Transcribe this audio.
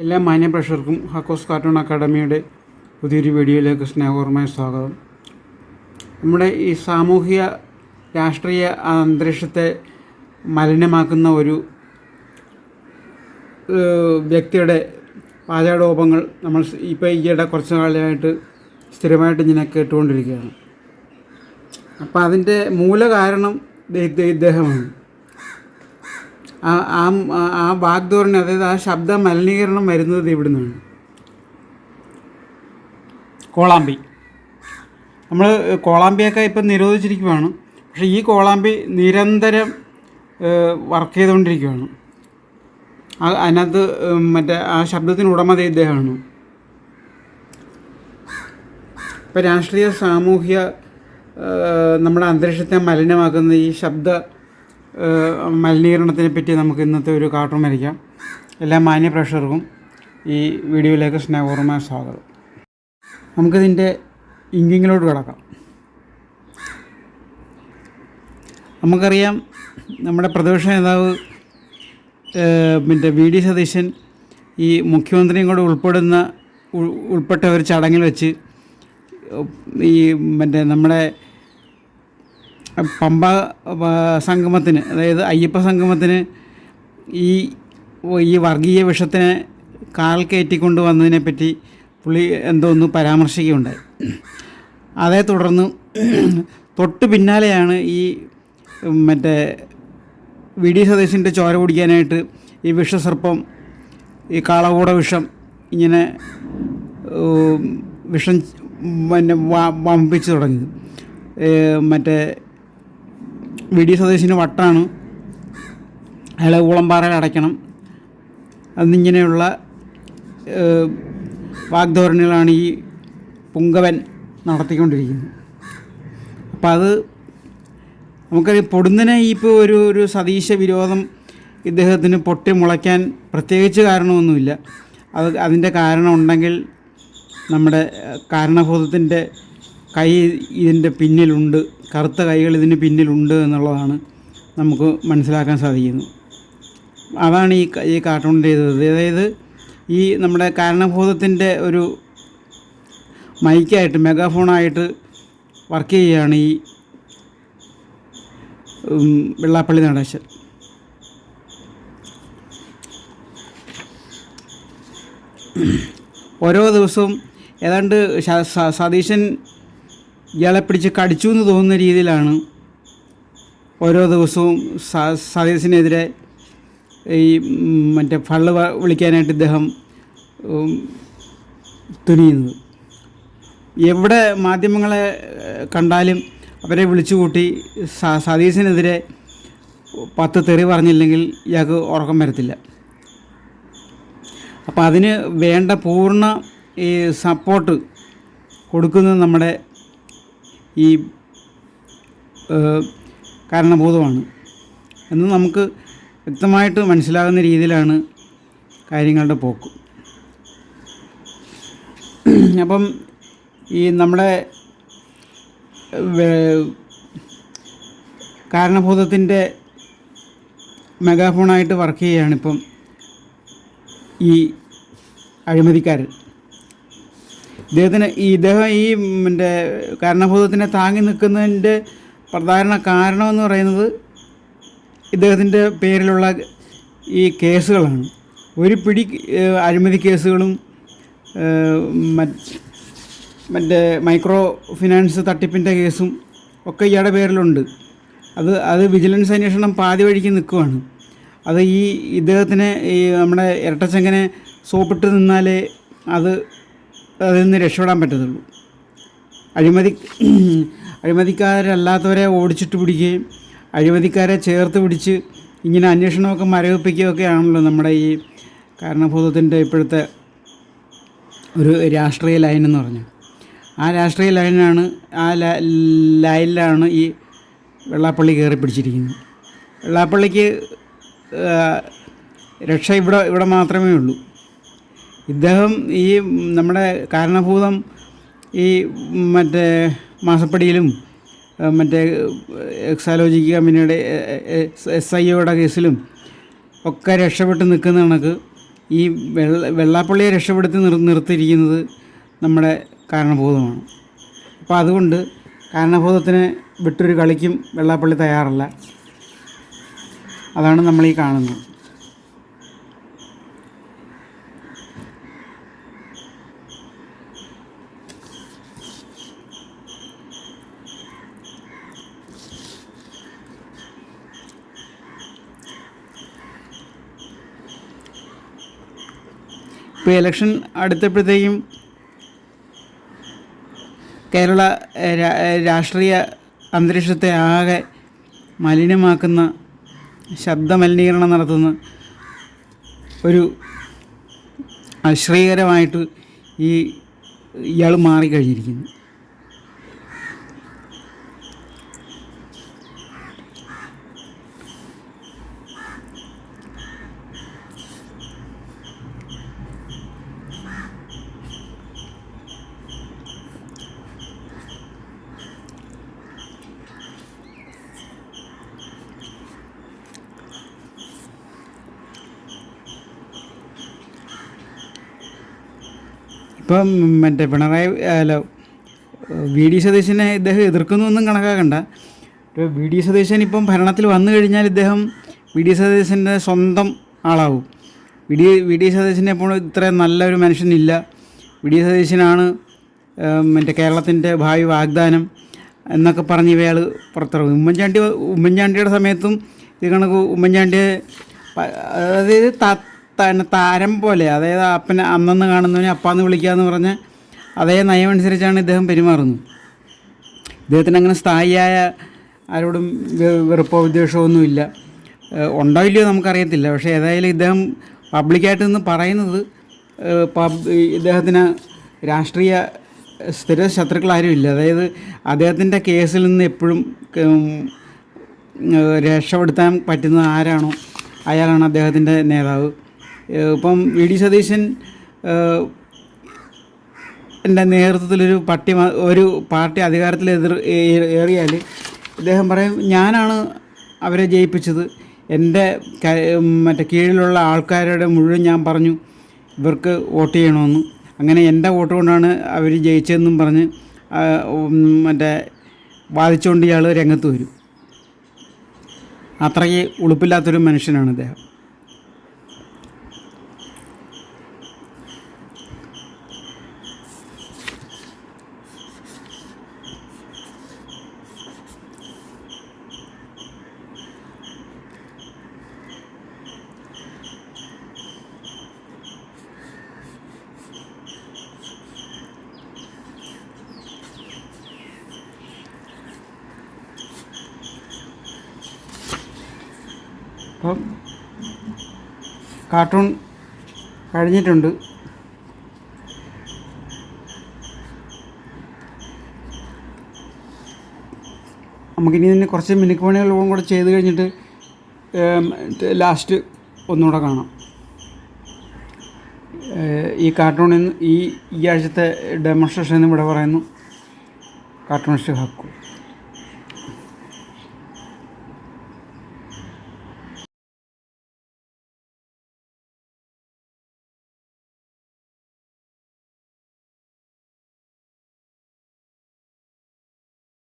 എല്ലാ മാന്യ പ്രേക്ഷകർക്കും ഹക്കോസ് കാർട്ടൂൺ അക്കാഡമിയുടെ പുതിയൊരു വീഡിയോയിലേക്ക് സ്നേഹപൂർവമായ സ്വാഗതം. നമ്മുടെ ഈ സാമൂഹിക രാഷ്ട്രീയ അന്തരീക്ഷത്തെ മലിനമാക്കുന്ന ഒരു വ്യക്തിയുടെ പാചകോപങ്ങൾ നമ്മൾ ഇപ്പോൾ ഈയിടെ കുറച്ച് കാലമായിട്ട് സ്ഥിരമായിട്ട് ഇങ്ങനെ കേട്ടുകൊണ്ടിരിക്കുകയാണ്. അപ്പോൾ അതിന്റെ മൂലകാരണം ഇദ്ദേഹമാണ്. ആ ആ ആ വാഗ്ദോറിന് അതായത് ആ ശബ്ദ മലിനീകരണം വരുന്നത് ഇവിടെ നിന്നാണ് കോളാമ്പി. നമ്മൾ കോളാമ്പിയൊക്കെ ഇപ്പം നിരോധിച്ചിരിക്കുകയാണ് പക്ഷേ ഈ കോളാമ്പി നിരന്തരം വർക്ക് ചെയ്തുകൊണ്ടിരിക്കുകയാണ് അതിനകത്ത് മറ്റേ ആ ശബ്ദത്തിന് ഉടമത ഇദ്ദേഹമാണ്. ഇപ്പം രാഷ്ട്രീയ സാമൂഹ്യ നമ്മുടെ അന്തരീക്ഷത്തെ മലിനമാക്കുന്ന ഈ ശബ്ദ മലിനീകരണത്തിനെ പറ്റി നമുക്ക് ഇന്നത്തെ ഒരു കാർട്ടൂൺ വരയ്ക്കാം. എല്ലാ മാന്യ പ്രേക്ഷകർക്കും ഈ വീഡിയോയിലേക്ക് സ്നേഹപൂർവമായ സ്വാഗതം. നമുക്കിതിന്റെ ഇങ്കിങ്ങിലോട്ട് കിടക്കാം. നമുക്കറിയാം നമ്മുടെ പ്രതിപക്ഷ നേതാവ് പിന്നെ വി ഡി സതീശൻ ഈ മുഖ്യമന്ത്രിയും കൂടെ ഉൾപ്പെടുന്ന ഉൾ- ഉൾപ്പെട്ട ഒരു ചടങ്ങിൽ വെച്ച് ഈ മറ്റേ നമ്മുടെ പമ്പ സംഗമത്തിന് അതായത് അയ്യപ്പ സംഗമത്തിന് ഈ ഈ വർഗീയ വിഷത്തിനെ കാൽ കയറ്റിക്കൊണ്ട് വന്നതിനെ പറ്റി പുള്ളി എന്തോ ഒന്ന് പരാമർശിക്കുകയുണ്ടായി. അതേ തുടർന്ന് തൊട്ട് പിന്നാലെയാണ് ഈ മറ്റേ വി. ഡി. സതീശന്റെ ചോര കുടിക്കാനായിട്ട് ഈ വിഷസർപ്പം ഈ കാളകൂട വിഷം ഇങ്ങനെ വിഷം പിന്നെ വമ്പിച്ച് തുടങ്ങി. മറ്റേ വി ഡി വട്ടാണ്. അയാളെ ഊളംപാറയിൽ അടയ്ക്കണം. എന്നിങ്ങനെയുള്ള വാഗ്ധോരണികളാണ് ഈ പുങ്കവൻ നടത്തിക്കൊണ്ടിരിക്കുന്നത്. അപ്പം അത് നമുക്കറിയാം പൊടുന്നനെ ഇപ്പോൾ ഒരു ഒരു സതീശ വിരോധം ഇദ്ദേഹത്തിന് പൊട്ടി മുളയ്ക്കാൻ പ്രത്യേകിച്ച് കാരണമൊന്നുമില്ല. അത് അതിന്റെ കാരണം ഉണ്ടെങ്കിൽ നമ്മുടെ ഏഹ്, കാരണഭൂതത്തിന്റെ കൈ ഇതിന്റെ പിന്നിലുണ്ട് കറുത്ത കൈകൾ ഇതിന് പിന്നിലുണ്ട് എന്നുള്ളതാണ് നമുക്ക് മനസ്സിലാക്കാൻ സാധിക്കുന്നു അതാണ് ഈ ഈ കാർട്ടൂണിന്റെ ഇത്. അതായത് ഈ നമ്മുടെ കാരണബോധത്തിന്റെ ഒരു മൈക്കായിട്ട് മെഗാഫോണായിട്ട് വർക്ക് ചെയ്യുകയാണ് ഈ വെള്ളാപ്പള്ളി നടേശൻ. ഓരോ ദിവസവും ഏതാണ്ട് സതീശൻ ഇയാളെ പിടിച്ച് കടിച്ചു എന്ന് തോന്നുന്ന രീതിയിലാണ് ഓരോ ദിവസവും സതീശനെതിരെ ഈ മറ്റേ ഫള്ള് വിളിക്കാനായിട്ട് ഇദ്ദേഹം തുനിയുന്നത്. എവിടെ മാധ്യമങ്ങളെ കണ്ടാലും അവരെ വിളിച്ചുകൂട്ടി സതീശനെതിരെ പത്ത് തെറി പറഞ്ഞില്ലെങ്കിൽ ഇയാൾക്ക് ഉറക്കം വരത്തില്ല. അപ്പോൾ അതിന് വേണ്ട പൂർണ ഈ സപ്പോർട്ട് കൊടുക്കുന്നത് നമ്മുടെ ഈ കാരണബോധമാണ്. എന്ന് നമുക്ക് വ്യക്തമായിട്ട് മനസ്സിലാകുന്ന രീതിയിലാണ് കാര്യങ്ങളുടെ പോക്ക്. അപ്പം ഈ നമ്മുടെ കാരണബോധത്തിന്റെ മെഗാഫോണായിട്ട് വർക്ക് ചെയ്യുകയാണ് ഇപ്പം ഈ അഴിമതിക്കാരൻ ഇദ്ദേഹത്തിന് ഈ ഇദ്ദേഹം ഈ മറ്റേ കാരണഭൂതത്തിനെ താങ്ങി നിൽക്കുന്നതിന്റെ പ്രധാന കാരണമെന്ന് പറയുന്നത് ഇദ്ദേഹത്തിന്റെ പേരിലുള്ള ഈ കേസുകളാണ്. ഒരു പിടി അഴിമതി കേസുകളും മറ്റേ മൈക്രോ ഫിനാൻസ് തട്ടിപ്പിന്റെ കേസും ഒക്കെ ഇയാളുടെ പേരിലുണ്ട്. അത് അത് വിജിലൻസ് അന്വേഷണം പാതി വഴിക്ക് നിൽക്കുവാണ്. അത് ഈ ഇദ്ദേഹത്തിന് ഈ നമ്മുടെ ഇരട്ടച്ചങ്ങനെ സോപ്പിട്ട് നിന്നാലേ അത് അതിൽ നിന്ന് രക്ഷപ്പെടാൻ പറ്റത്തുള്ളൂ. അഴിമതി അഴിമതിക്കാരല്ലാത്തവരെ ഓടിച്ചിട്ട് പിടിക്കുകയും അഴിമതിക്കാരെ ചേർത്ത് പിടിച്ച് ഇങ്ങനെ അന്വേഷണമൊക്കെ മരവിപ്പിക്കുകയൊക്കെ ആണല്ലോ നമ്മുടെ ഈ കാരണബോധത്തിന്റെ ഇപ്പോഴത്തെ ഒരു രാഷ്ട്രീയ ലൈൻ എന്ന് പറഞ്ഞു ആ രാഷ്ട്രീയ ലൈനാണ് ആ ലൈനിലാണ് ഈ വെള്ളാപ്പള്ളി കയറി പിടിച്ചിരിക്കുന്നത്. വെള്ളാപ്പള്ളിക്ക് രക്ഷ ഇവിടെ ഇവിടെ മാത്രമേ ഉള്ളൂ. ഇദ്ദേഹം ഈ നമ്മുടെ കാരണഭൂതം ഈ മറ്റേ മാസപ്പടിയിലും മറ്റേ എക്സാലോജിക്ക് കമ്പനിയുടെ എസ് ഐ ഒയുടെ കേസിലും ഒക്കെ രക്ഷപ്പെട്ട് നിൽക്കുന്ന കണക്ക് ഈ വെള്ള വെള്ളാപ്പള്ളിയെ രക്ഷപ്പെടുത്തി നിർ നിർത്തിയിരിക്കുന്നത് നമ്മുടെ കാരണഭൂതമാണ്. അപ്പോൾ അതുകൊണ്ട് കാരണഭൂതത്തിന് വിട്ടൊരു കളിക്കും വെള്ളാപ്പള്ളി തയ്യാറല്ല. അതാണ് നമ്മൾ ഈ കാണുന്നത്. ഇപ്പോൾ ഇലക്ഷൻ അടുത്തപ്പോഴത്തേക്കും കേരള രാഷ്ട്രീയ അന്തരീക്ഷത്തെ ആകെ മലിനമാക്കുന്ന ശബ്ദമലിനീകരണം നടത്തുന്ന ഒരു അശ്രീകരമായിട്ട് ഈ ഇയാൾ മാറിക്കഴിഞ്ഞിരിക്കുന്നു. ഇപ്പം മറ്റേ പിണറായി അല്ല വി ഡി സതീശനെ ഇദ്ദേഹം എതിർക്കുന്നൊന്നും കണക്കാക്കണ്ട. വി ഡി സതീശൻ ഇപ്പം ഭരണത്തിൽ വന്നു കഴിഞ്ഞാൽ ഇദ്ദേഹം വി ഡി സതീശന്റെ സ്വന്തം ആളാവും. വി ഡി വി ഡി സതീശനെ ഇപ്പോൾ ഇത്രയും നല്ലൊരു മനുഷ്യനില്ല. വി ഡി സതീശനാണ് മറ്റേ കേരളത്തിന്റെ ഭാവി വാഗ്ദാനം എന്നൊക്കെ പറഞ്ഞ് ഇവയാൾ പുറത്തിറങ്ങും. ഉമ്മൻചാണ്ടി ഉമ്മൻചാണ്ടിയുടെ സമയത്തും ഇത് കണക്ക് ഉമ്മൻചാണ്ടിയെ അതായത് താരം പോലെ അതായത് അപ്പനെ അന്നെന്ന് കാണുന്നവനെ അപ്പാന്ന് വിളിക്കാന്ന് പറഞ്ഞ് അതേ നയമനുസരിച്ചാണ് ഇദ്ദേഹം പെരുമാറുന്നത്. ഇദ്ദേഹത്തിന് അങ്ങനെ സ്ഥായിയായ ആരോടും വെറുപ്പോ വിദ്വേഷമോ ഒന്നുമില്ല. ഉണ്ടാവില്ലയോ നമുക്കറിയത്തില്ല. പക്ഷേ ഏതായാലും ഇദ്ദേഹം പബ്ലിക്കായിട്ട് നിന്ന് പറയുന്നത് ഇദ്ദേഹത്തിന് രാഷ്ട്രീയ സ്ഥിര ശത്രുക്കൾ ഇല്ല. അതായത് അദ്ദേഹത്തിന്റെ കേസിൽ നിന്ന് എപ്പോഴും രക്ഷപ്പെടുത്താൻ പറ്റുന്ന ആരാണോ അയാളാണ് അദ്ദേഹത്തിന്റെ നേതാവ്. ഇപ്പം വി ഡി സതീശൻ എന്റെ നേതൃത്വത്തിലൊരു പട്ടി ഒരു പാർട്ടി അധികാരത്തിൽ എതിർ ഏറിയാൽ ഇദ്ദേഹം പറയും ഞാനാണ് അവരെ ജയിപ്പിച്ചത്. എന്റെ മറ്റേ കീഴിലുള്ള ആൾക്കാരുടെ മുഴുവൻ ഞാൻ പറഞ്ഞു ഇവർക്ക് വോട്ട് ചെയ്യണമെന്ന്. അങ്ങനെ എന്റെ വോട്ട് കൊണ്ടാണ് അവർ ജയിച്ചതെന്നും പറഞ്ഞ് മറ്റേ വാദിച്ചുകൊണ്ട് ഇയാൾ രംഗത്ത് വരും. അത്രയ്ക്ക് ഉളുപ്പില്ലാത്തൊരു മനുഷ്യനാണ് അദ്ദേഹം അപ്പം കാർട്ടൂൺ കഴിഞ്ഞിട്ടുണ്ട്. നമുക്കിനി തന്നെ കുറച്ച് മിനുക്ക് പണികളും കൂടെ ചെയ്ത് കഴിഞ്ഞിട്ട് ലാസ്റ്റ് ഒന്നുകൂടെ കാണാം. ഈ കാർട്ടൂണിൽ ഈ ഈ ആഴ്ചത്തെ ഡെമോൺസ്ട്രേഷൻ ഇവിടെ പറയുന്നു. കാർട്ടൂണിസ്റ്റ് ഹക്കു.